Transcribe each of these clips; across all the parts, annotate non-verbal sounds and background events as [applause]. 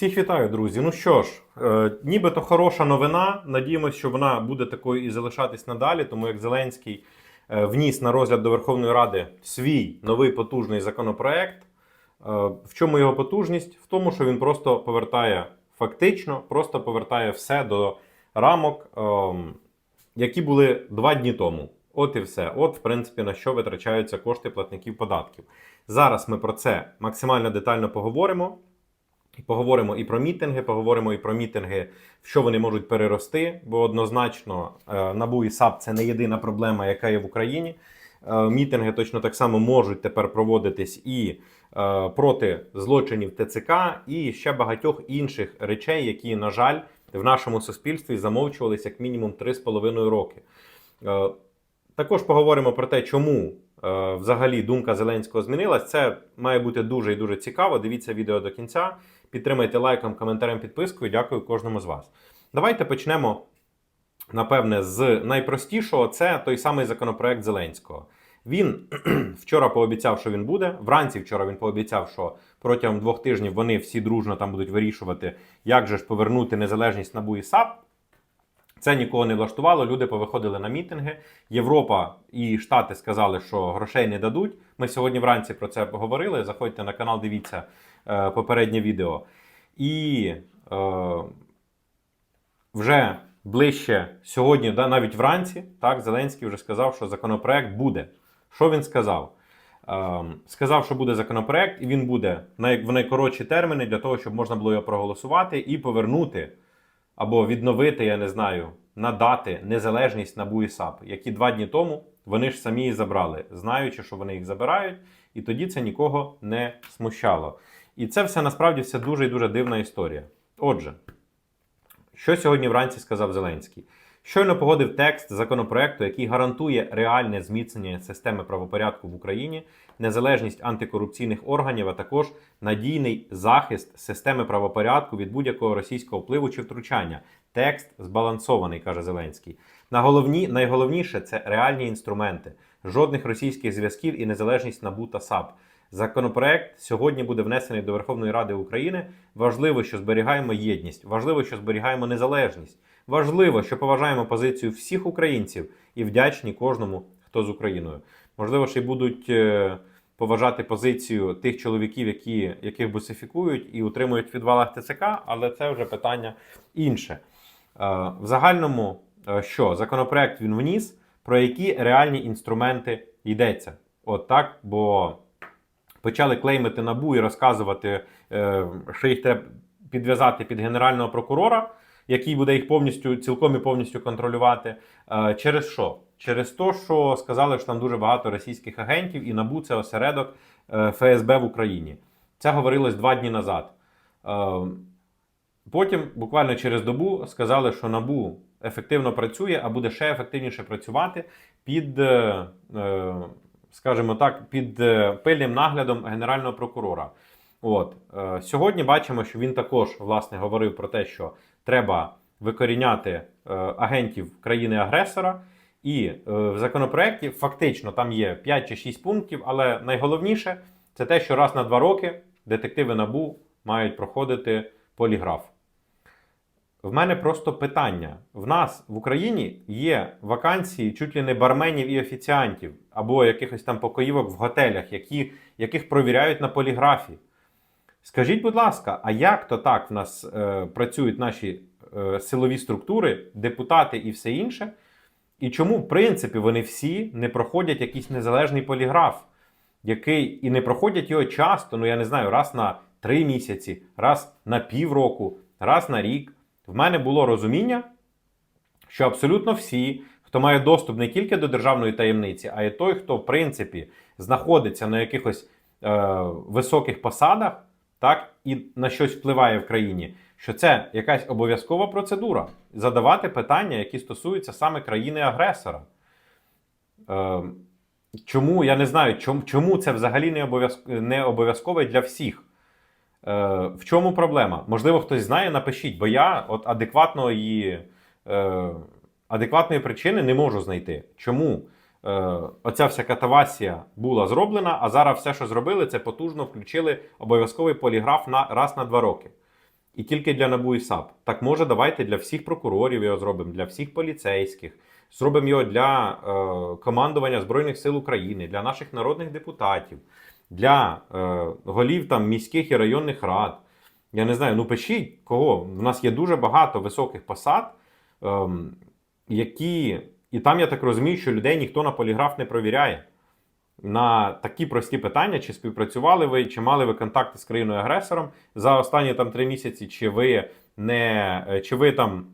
Всіх вітаю, друзі. Ну що ж, е, нібито хороша новина. Надіємося, що вона буде такою і залишатись надалі, тому як Зеленський е, вніс на розгляд до Верховної Ради свій новий потужний законопроект. Е, в чому його потужність? В тому, що він просто повертає фактично, просто повертає все до рамок, ем, які були два дні тому. От і все. От, в принципі, на що витрачаються кошти платників податків. Зараз ми про це максимально детально поговоримо. Поговоримо і про мітинги, поговоримо і про мітинги, в що вони можуть перерости, бо однозначно е, НАБУ і САП це не єдина проблема, яка є в Україні. Е, Мітинги точно так само можуть тепер проводитись і е, проти злочинів ТЦК, і ще багатьох інших речей, які, на жаль, в нашому суспільстві замовчувалися як мінімум 3,5 роки. Також поговоримо про те, чому взагалі думка Зеленського змінилась. Це має бути дуже і дуже цікаво. Дивіться відео до кінця. Підтримайте лайком, коментарем, підпискою. Дякую кожному з вас. Давайте почнемо, напевне, з найпростішого. Це той самий законопроект Зеленського. Він [clears throat] вчора пообіцяв, що він буде. Вранці вчора він пообіцяв, що протягом двох тижнів вони всі дружно там будуть вирішувати, як же ж повернути незалежність НАБУ і САП. Це нікого не влаштувало. Люди повиходили на мітинги. Європа і Штати сказали, що грошей не дадуть. Ми сьогодні вранці про це поговорили. Заходьте на канал, дивіться попереднє відео. І е, вже ближче сьогодні, да, навіть вранці, так, Зеленський вже сказав, що законопроект буде. Що він сказав? Е, сказав, що буде законопроект, і він буде в найкоротші терміни для того, щоб можна було його проголосувати і повернути або відновити, я не знаю, надати незалежність НАБУ і САП, які два дні тому вони ж самі і забрали, знаючи, що вони їх забирають, і тоді це нікого не смущало. І це все насправді все дуже і дуже дивна історія. Отже, що сьогодні вранці сказав Зеленський? Щойно погодив текст законопроекту, який гарантує реальне зміцнення системи правопорядку в Україні, незалежність антикорупційних органів, а також надійний захист системи правопорядку від будь-якого російського впливу чи втручання. Текст збалансований, каже Зеленський. На головні, найголовніше це реальні інструменти, жодних російських зв'язків і незалежність НАБУ та САП. Законопроект сьогодні буде внесений до Верховної Ради України. Важливо, що зберігаємо єдність, важливо, що зберігаємо незалежність. Важливо, що поважаємо позицію всіх українців і вдячні кожному, хто з Україною. Можливо, ще й будуть е, поважати позицію тих чоловіків, які, яких бусифікують і утримують в підвалах ТЦК, але це вже питання інше. Е, В загальному, е, що законопроект він вніс, про які реальні інструменти йдеться. От так, бо почали клеймити набу і розказувати, е, що їх треба підв'язати під генерального прокурора, який буде їх повністю цілком і повністю контролювати. Е, Через що? Через те, що сказали, що там дуже багато російських агентів, і набу це осередок е, ФСБ в Україні. Це говорилось два дні назад. Потім, буквально через добу, сказали, що набу ефективно працює, а буде ще ефективніше працювати під, скажімо так, під е, пильним наглядом генерального прокурора. От е, сьогодні бачимо, що він також власне говорив про те, що треба викоріняти е, агентів країни-агресора. І в законопроекті фактично там є 5 чи 6 пунктів, але найголовніше це те, що раз на два роки детективи набу мають проходити поліграф. В мене просто питання: в нас в Україні є вакансії чуть ли не барменів і офіціантів, або якихось там покоївок в готелях, які, яких провіряють на поліграфі. Скажіть, будь ласка, а як то так в нас е, працюють наші е, силові структури, депутати і все інше? І чому, в принципі, вони всі не проходять якийсь незалежний поліграф, який і не проходять його часто, ну я не знаю, раз на три місяці, раз на півроку, раз на рік. В мене було розуміння, що абсолютно всі, хто має доступ не тільки до державної таємниці, а й той, хто, в принципі, знаходиться на якихось е, високих посадах, так, і на щось впливає в країні, що це якась обов'язкова процедура задавати питання, які стосуються саме країни-агресора. Е, чому я не знаю, чому, чому це взагалі не обов'язк- не обов'язкове для всіх? Е, в чому проблема? Можливо, хтось знає, напишіть, бо я от адекватної, е, адекватної причини не можу знайти. Чому е, оця вся катавасія була зроблена, а зараз все, що зробили, це потужно включили обов'язковий поліграф на раз на два роки. і тільки для НАБУ і САП. Так може, давайте для всіх прокурорів його зробимо, для всіх поліцейських. Зробимо його для е, командування Збройних сил України, для наших народних депутатів, для е, голів там міських і районних рад. Я не знаю, ну пишіть кого. У нас є дуже багато високих посад, ем, які. І там я так розумію, що людей ніхто на поліграф не провіряє. На такі прості питання, чи співпрацювали ви, чи мали ви контакти з країною-агресором за останні там три місяці, чи ви не е, чи ви там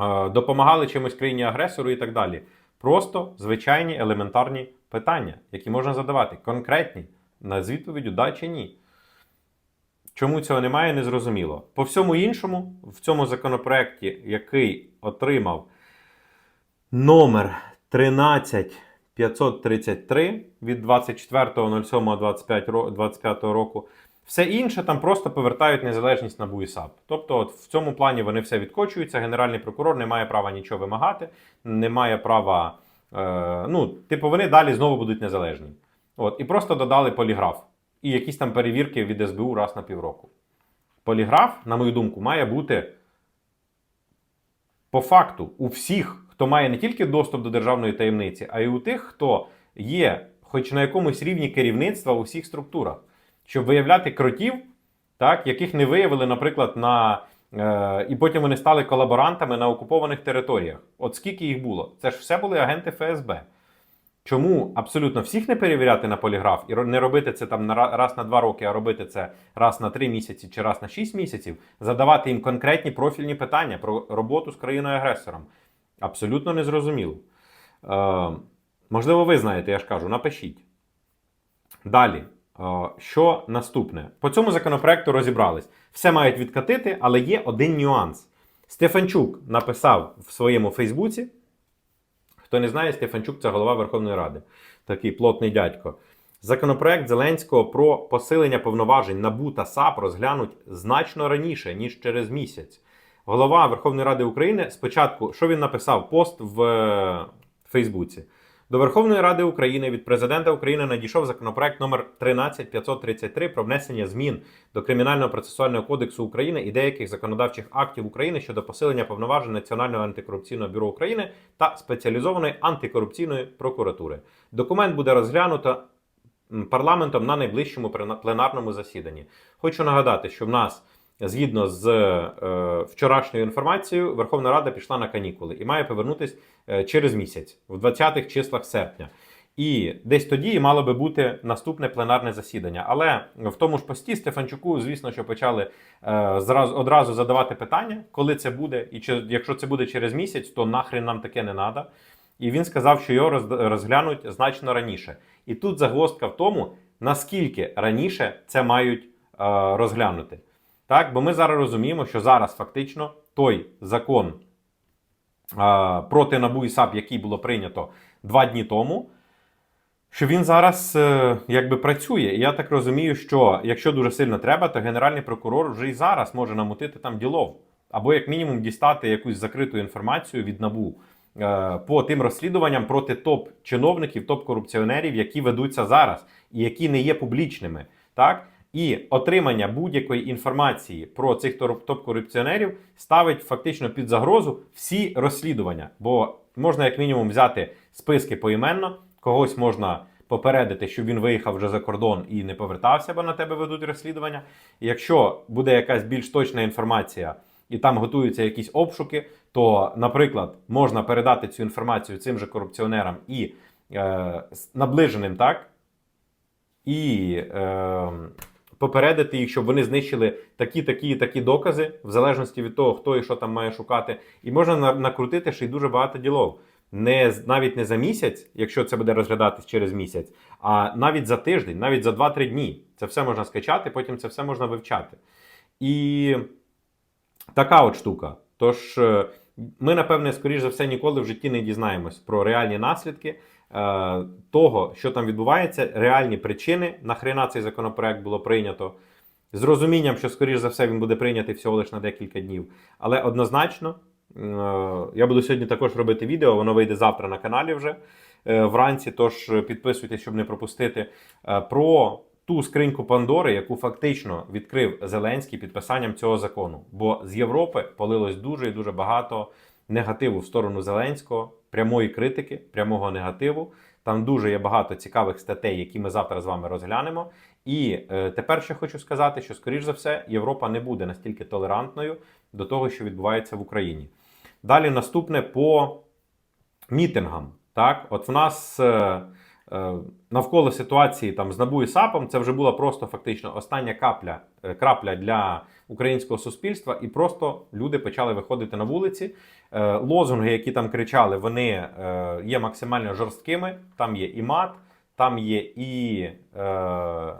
е, допомагали чимось країні-агресору і так далі. Просто звичайні елементарні питання, які можна задавати, конкретні, на з відповіддю да чи ні. Чому цього немає, не зрозуміло. По всьому іншому, в цьому законопроекті, який отримав номер 13533 від 24.07.25 року, все інше там просто повертають незалежність на БУІСАП. Тобто, от в цьому плані вони все відкочуються. Генеральний прокурор не має права нічого вимагати, не має права. Е, ну, типу, вони далі знову будуть незалежні. От, і просто додали поліграф і якісь там перевірки від СБУ раз на півроку. Поліграф, на мою думку, має бути по факту у всіх, хто має не тільки доступ до державної таємниці, а й у тих, хто є хоч на якомусь рівні керівництва у всіх структурах, щоб виявляти кротів, так, яких не виявили, наприклад, на. Е, і потім вони стали колаборантами на окупованих територіях. От скільки їх було? Це ж все були агенти ФСБ. Чому абсолютно всіх не перевіряти на поліграф і не робити це там раз на два роки, а робити це раз на три місяці чи раз на шість місяців, задавати їм конкретні профільні питання про роботу з країною-агресором? Абсолютно незрозуміло. Е, можливо, ви знаєте, я ж кажу, напишіть. Далі, е, що наступне? По цьому законопроекту розібрались. Все мають відкатити, але є один нюанс. Стефанчук написав в своєму Фейсбуці. Хто не знає, Стефанчук це голова Верховної Ради, такий плотний дядько. Законопроект Зеленського про посилення повноважень НАБУ та САП розглянуть значно раніше, ніж через місяць. Голова Верховної Ради України спочатку, що він написав? Пост в е, Фейсбуці. До Верховної Ради України від президента України надійшов законопроект номер 13533 про внесення змін до Кримінального процесуального кодексу України і деяких законодавчих актів України щодо посилення повноважень Національного антикорупційного бюро України та спеціалізованої антикорупційної прокуратури. Документ буде розглянуто парламентом на найближчому пленарному засіданні. Хочу нагадати, що в нас. Згідно з е, вчорашньою інформацією, Верховна Рада пішла на канікули і має повернутися е, через місяць, в 20-х числах серпня. І десь тоді мало би бути наступне пленарне засідання. Але в тому ж пості Стефанчуку, звісно, що почали е, зразу одразу задавати питання, коли це буде, і чи якщо це буде через місяць, то нахрен нам таке не треба. І він сказав, що його розглянуть значно раніше. І тут загвоздка в тому, наскільки раніше це мають е, розглянути. Так, бо ми зараз розуміємо, що зараз фактично той закон а, проти НАБУ і САП, який було прийнято два дні тому, що він зараз е, якби працює. І я так розумію, що якщо дуже сильно треба, то генеральний прокурор вже і зараз може намутити там ділов. Або, як мінімум, дістати якусь закриту інформацію від НАБУ е, по тим розслідуванням проти топ-чиновників, топ-корупціонерів, які ведуться зараз і які не є публічними. Так? І отримання будь-якої інформації про цих топ- топ-корупціонерів ставить фактично під загрозу всі розслідування. Бо можна, як мінімум, взяти списки поіменно, когось можна попередити, що він виїхав вже за кордон і не повертався, бо на тебе ведуть розслідування. І якщо буде якась більш точна інформація, і там готуються якісь обшуки, то, наприклад, можна передати цю інформацію цим же корупціонерам і е, наближеним, так? І е, попередити їх, щоб вони знищили такі, такі такі докази, в залежності від того, хто і що там має шукати. І можна накрутити ще й дуже багато ділов. Не, навіть не за місяць, якщо це буде розглядатись через місяць, а навіть за тиждень, навіть за 2-3 дні. Це все можна скачати, потім це все можна вивчати. І така от штука. Тож е, ми, напевне, скоріш за все, ніколи в житті не дізнаємось про реальні наслідки того, що там відбувається, реальні причини, нахрена цей законопроект було прийнято. З розумінням, що, скоріш за все, він буде прийнятий всього лише на декілька днів. Але однозначно, е, я буду сьогодні також робити відео, воно вийде завтра на каналі вже е, вранці. Тож підписуйтесь, щоб не пропустити. е, Про ту скриньку Пандори, яку фактично відкрив Зеленський підписанням цього закону. Бо з Європи полилось дуже і дуже багато негативу в сторону Зеленського, прямої критики, прямого негативу. Там дуже є багато цікавих статей, які ми завтра з вами розглянемо. І е, тепер ще хочу сказати, що, скоріш за все, Європа не буде настільки толерантною до того, що відбувається в Україні. Далі наступне по мітингам. Так, от в нас е, навколо ситуації там з НАБУ і САПом це вже була просто фактично остання капля, е, крапля для українського суспільства, і просто люди почали виходити на вулиці. Е, лозунги, які там кричали, вони е, є максимально жорсткими. Там є і мат, там є і е,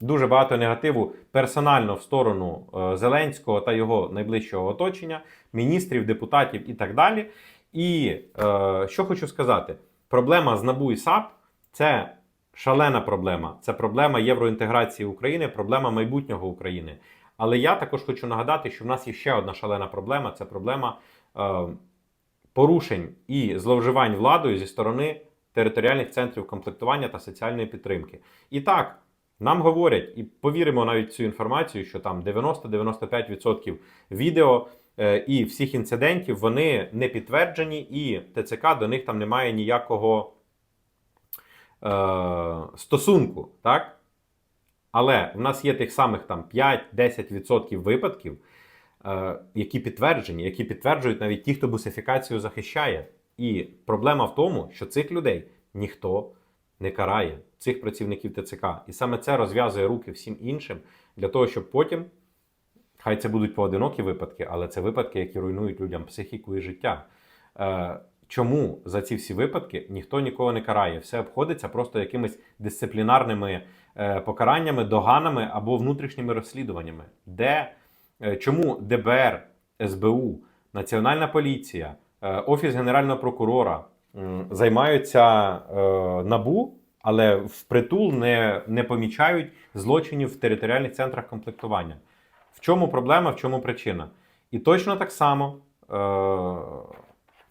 дуже багато негативу персонально в сторону е, Зеленського та його найближчого оточення, міністрів, депутатів і так далі. І е, що хочу сказати: проблема з НАБУ і САП це шалена проблема. Це проблема євроінтеграції України, проблема майбутнього України. Але я також хочу нагадати, що в нас є ще одна шалена проблема це проблема е, порушень і зловживань владою зі сторони територіальних центрів комплектування та соціальної підтримки. І так, нам говорять, і повіримо навіть цю інформацію, що там 90-95% відео е, і всіх інцидентів вони не підтверджені, і ТЦК до них там немає ніякого е, стосунку. так? Але в нас є тих самих там 5-10% випадків, е, які підтверджені, які підтверджують навіть ті, хто бусифікацію захищає. І проблема в тому, що цих людей ніхто не карає, цих працівників ТЦК. І саме це розв'язує руки всім іншим для того, щоб потім, хай це будуть поодинокі випадки, але це випадки, які руйнують людям психіку і життя. Е, Чому за ці всі випадки ніхто нікого не карає? Все обходиться просто якимись дисциплінарними е, покараннями, доганами або внутрішніми розслідуваннями. Де е, чому ДБР, СБУ, Національна поліція, Офіс Генерального прокурора займаються е, набу, але впритул не, не помічають злочинів в територіальних центрах комплектування. В чому проблема, в чому причина? І точно так само. Е,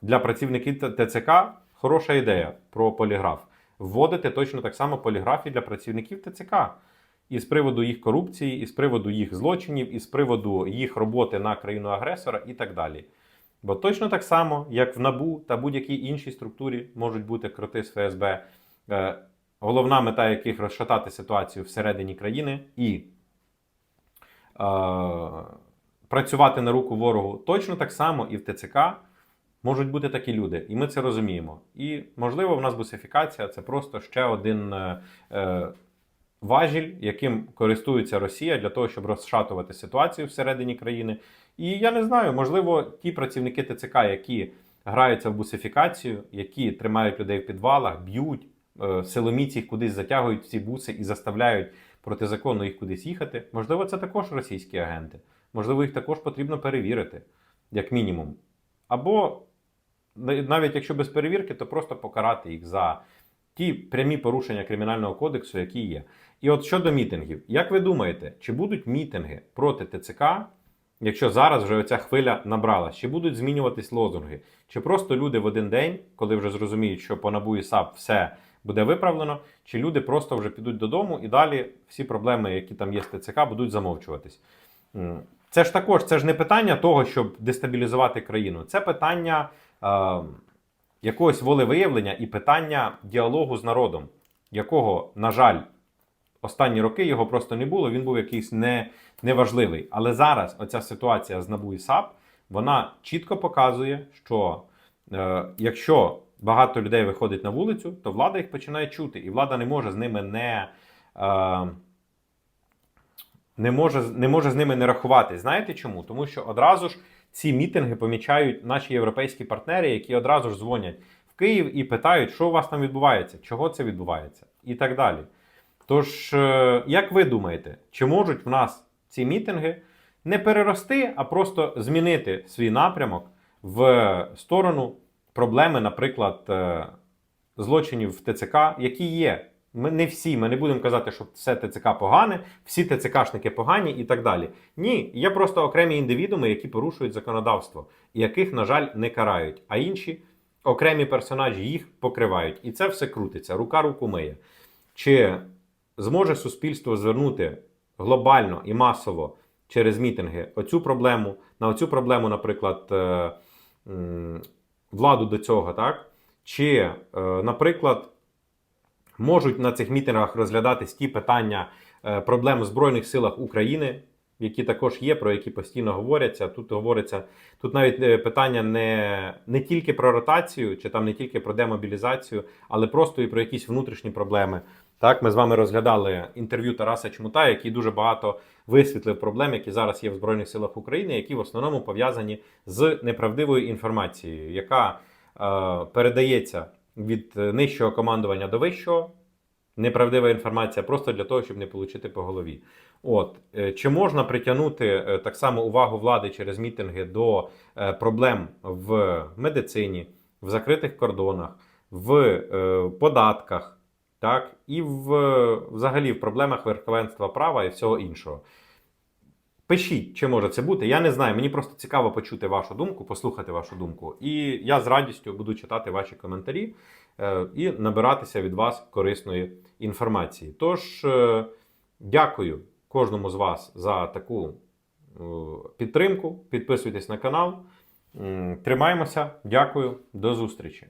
для працівників ТЦК хороша ідея про поліграф. Вводити точно так само поліграфії для працівників ТЦК. І з приводу їх корупції, і з приводу їх злочинів, і з приводу їх роботи на країну агресора і так далі. Бо точно так само, як в НАБУ та будь-якій іншій структурі можуть бути кроти з ФСБ, е, головна мета яких розшатати ситуацію всередині країни і е, працювати на руку ворогу точно так само і в ТЦК можуть бути такі люди, і ми це розуміємо. І можливо, в нас бусифікація це просто ще один е, важіль, яким користується Росія для того, щоб розшатувати ситуацію всередині країни. І я не знаю, можливо, ті працівники ТЦК, які граються в бусифікацію, які тримають людей в підвалах, б'ють, е, силоміці їх кудись затягують в ці буси і заставляють протизаконно їх кудись їхати. Можливо, це також російські агенти. Можливо, їх також потрібно перевірити, як мінімум. Або навіть якщо без перевірки, то просто покарати їх за ті прямі порушення кримінального кодексу, які є. І от щодо мітингів, як ви думаєте, чи будуть мітинги проти ТЦК, якщо зараз вже оця хвиля набрала, чи будуть змінюватись лозунги? Чи просто люди в один день, коли вже зрозуміють, що по НАБУ і САП все буде виправлено, чи люди просто вже підуть додому і далі всі проблеми, які там є з ТЦК, будуть замовчуватись? Це ж також це ж не питання того, щоб дестабілізувати країну. Це питання е, якогось волевиявлення і питання діалогу з народом, якого, на жаль, останні роки його просто не було. Він був якийсь не, неважливий. Але зараз оця ситуація з НАБУ і САП вона чітко показує, що е, якщо багато людей виходить на вулицю, то влада їх починає чути, і влада не може з ними не. Е, не може, не може з ними не рахувати. Знаєте чому? Тому що одразу ж ці мітинги помічають наші європейські партнери, які одразу ж дзвонять в Київ і питають, що у вас там відбувається, чого це відбувається, і так далі. Тож, е, як ви думаєте, чи можуть в нас ці мітинги не перерости, а просто змінити свій напрямок в сторону проблеми, наприклад, е, злочинів в ТЦК, які є? Ми не всі, ми не будемо казати, що все ТЦК погане, всі ТЦКшники погані і так далі. Ні, є просто окремі індивідууми, які порушують законодавство, яких, на жаль, не карають. А інші окремі персонажі їх покривають. І це все крутиться, рука руку миє. Чи зможе суспільство звернути глобально і масово через мітинги оцю проблему, на оцю проблему, наприклад, е, владу до цього, так? Чи, е, наприклад, можуть на цих мітингах розглядатись ті питання е, проблем в Збройних силах України, які також є, про які постійно говоряться. Тут говориться, тут навіть питання не, не тільки про ротацію, чи там не тільки про демобілізацію, але просто і про якісь внутрішні проблеми. Так, ми з вами розглядали інтерв'ю Тараса Чмута, який дуже багато висвітлив проблем, які зараз є в Збройних силах України, які в основному пов'язані з неправдивою інформацією, яка е, передається від нижчого командування до вищого. Неправдива інформація просто для того, щоб не отримати по голові. От е, чи можна притягнути е, так само увагу влади через мітинги до е, проблем в медицині, в закритих кордонах, в податках, так і в взагалі в проблемах верховенства права і всього іншого? Пишіть, чи може це бути. Я не знаю. Мені просто цікаво почути вашу думку, послухати вашу думку. І я з радістю буду читати ваші коментарі е, і набиратися від вас корисної інформації. Тож, е, дякую кожному з вас за таку е, підтримку. Підписуйтесь на канал. Тримаємося. Дякую, до зустрічі.